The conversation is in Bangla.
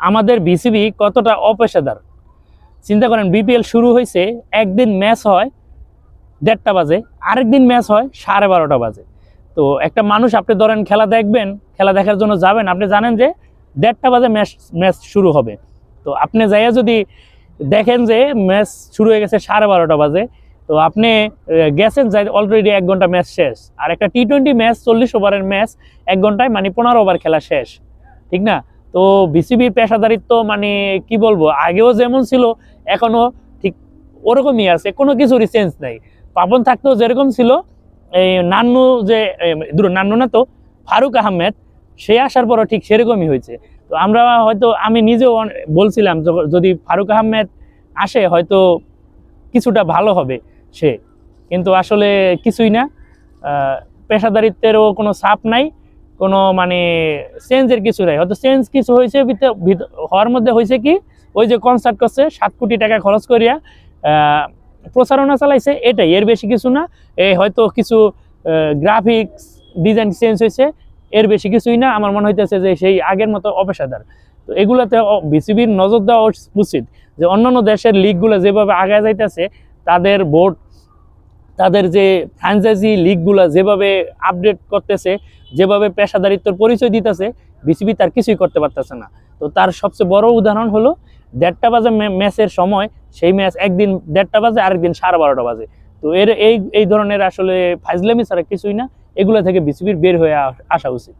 আমাদের বিসিবি কতটা অপেশাদার? চিন্তা করেন বিপিএল শুরু হয়েছে, একদিন ম্যাচ হয় দেড়টা বাজে, আরেকদিন ম্যাচ হয় সাড়ে বারোটা বাজে। তো একটা মানুষ, আপনি ধরেন খেলা দেখবেন, খেলা দেখার জন্য যাবেন, আপনি জানেন যে দেড়টা বাজে ম্যাচ ম্যাচ শুরু হবে। তো আপনি যাইয়া যদি দেখেন যে ম্যাচ শুরু হয়ে গেছে সাড়ে বারোটা বাজে, তো আপনি গেছেন যাই অলরেডি এক ঘণ্টা ম্যাচ শেষ। আর একটা টি টোয়েন্টি ম্যাচ চল্লিশ ওভারের ম্যাচ এক ঘন্টায় মানে পনেরো ওভার খেলা শেষ। ঠিক না? তো বিসিবির পেশাদারিত্ব মানে কি বলব? আগেও যেমন ছিল এখনও ঠিক ওরকমই আছে, কোনো কিছুরই চেঞ্জ নাই। পাপন থাকতেও যেরকম ছিল, এই নান্নু যে দূর নান্নু না তো, ফারুক আহমেদ, সে আসার পরও ঠিক সেরকমই হয়েছে। তো আমরা হয়তো, আমি নিজেও বলছিলাম যদি ফারুক আহমেদ আসে, হয়তো কিছুটা ভালো হবে সে। কিন্তু আসলে কিছুই না পেশাদারিত্বেরও কোনো ছাপ নাই। কোনো মানে চেঞ্জের কিছু নাই। হয়তো চেঞ্জ কিছু হয়েছে হওয়ার মধ্যে হয়েছে কি, ওই যে কনসার্ট করছে, সাত কোটি টাকা খরচ করিয়া প্রচারণা চালাইছে, এটাই, এর বেশি কিছু না। এই হয়তো কিছু গ্রাফিক্স ডিজাইন চেঞ্জ হয়েছে, এর বেশি কিছুই না। আমার মনে হইতেছে যে সেই আগের মতো অপেশাদার। তো এগুলাতে বিসিবির নজর দেওয়া উচিত, যে অন্যান্য দেশের লিগগুলো যেভাবে আগায় যাইতেছে, তাদের বোর্ড তাদের যে ফ্র্যাঞ্চাইজি লিগগুলো যেভাবে আপডেট করতেছে, যেভাবে পেশাদারিত্বর পরিচয় দিতেছে বিসিবি তার কিছুই করতে পারতেছে না। তো তার সবচেয়ে বড় উদাহরণ হলো, দেড়টা বাজে ম্যাচের সময় সেই ম্যাচ একদিন দেড়টা বাজে, আরেকদিন সাড়ে বারোটা বাজে। তো এর এই এই ধরনের আসলে ফাইজলামি ছাড়া কিছুই না, এগুলো থেকে বিসিবির বের হয়ে আসা উচিত।